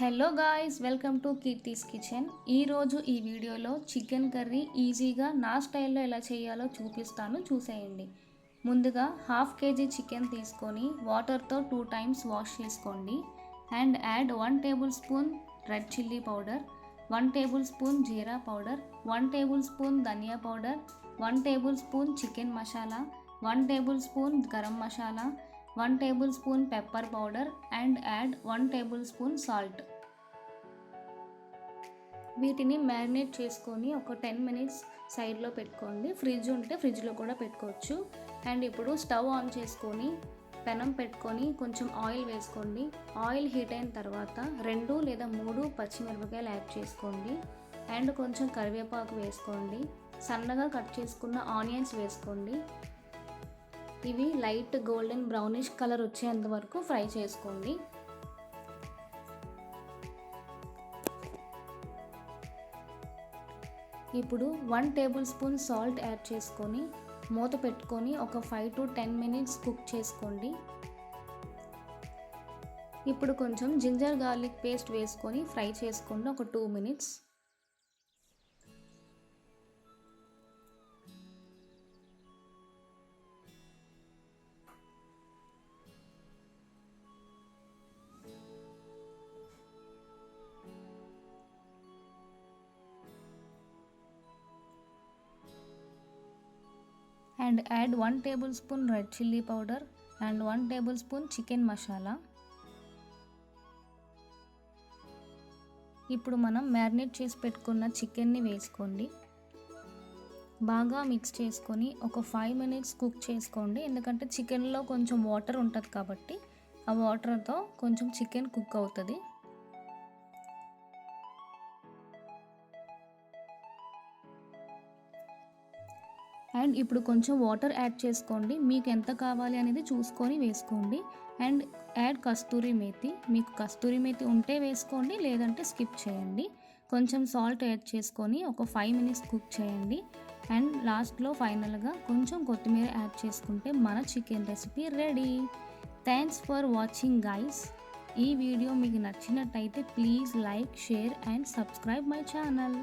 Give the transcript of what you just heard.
Hello guys welcome to Keerthi's kitchen. ఈరోజు ఈ వీడియోలో చికెన్ కర్రీ ఈజీగా నా స్టైల్లో ఎలా చేయాలో చూపిస్తాను చూసేయండి. ముందుగా హాఫ్ కేజీ చికెన్ తీసుకొని వాటర్తో టూ టైమ్స్ వాష్ చేసుకోండి. And add one tablespoon red chilli powder one tablespoon jeera powder one tablespoon dhaniya powder one tablespoon chicken masala one tablespoon garam masala one tablespoon pepper powder and add one tablespoon salt. వీటిని marinate చేసుకొని ఒక ten minutes సైడ్లో పెట్టుకోండి. Fridge ఉంటే ఫ్రిడ్జ్లో కూడా పెట్టుకోవచ్చు. And ఇప్పుడు స్టవ్ ఆన్ చేసుకొని పెనం పెట్టుకొని కొంచెం ఆయిల్ వేసుకోండి. ఆయిల్ హీట్ అయిన తర్వాత రెండు లేదా మూడు పచ్చిమిరపకాయలు యాడ్ చేసుకోండి. అండ్ కొంచెం కరివేపాకు వేసుకోండి. సన్నగా కట్ చేసుకున్న ఆనియన్స్ వేసుకోండి. ఇవి లైట్ గోల్డెన్ బ్రౌనిష్ కలర్ వచ్చేంత వరకు ఫ్రై చేసుకోండి. ఇప్పుడు one tablespoon salt add చేసుకొని మూత పెట్టుకొని ఒక five to ten minutes cook చేసుకోండి. ఇప్పుడు కొంచెం జింజర్ గార్లిక్ పేస్ట్ వేసుకొని ఫ్రై చేసుకోండి ఒక two minutes. And add one tablespoon red chilli powder and one tablespoon chicken masala. ఇప్పుడు మనం మ్యారినేట్ చేసి పెట్టుకున్న చికెన్ని వేసుకోండి. బాగా మిక్స్ చేసుకొని ఒక ఫైవ్ మినిట్స్ కుక్ చేసుకోండి. ఎందుకంటే చికెన్లో కొంచెం వాటర్ ఉంటుంది కాబట్టి ఆ వాటర్తో కొంచెం చికెన్ కుక్ అవుతుంది. అండ్ ఇప్పుడు కొంచెం వాటర్ యాడ్ చేసుకోండి. మీకు ఎంత కావాలి అనేది చూసుకొని వేసుకోండి. And add kasturi methi. మీకు కస్తూరి మేతి ఉంటే వేసుకోండి లేదంటే స్కిప్ చేయండి. కొంచెం సాల్ట్ యాడ్ చేసుకొని ఒక ఫైవ్ మినిట్స్ కుక్ చేయండి. అండ్ లాస్ట్లో ఫైనల్గా కొంచెం కొత్తిమీర యాడ్ చేసుకుంటే మన chicken recipe ready. Thanks for watching guys. ఈ వీడియో మీకు నచ్చినట్టయితే please like share and subscribe my channel.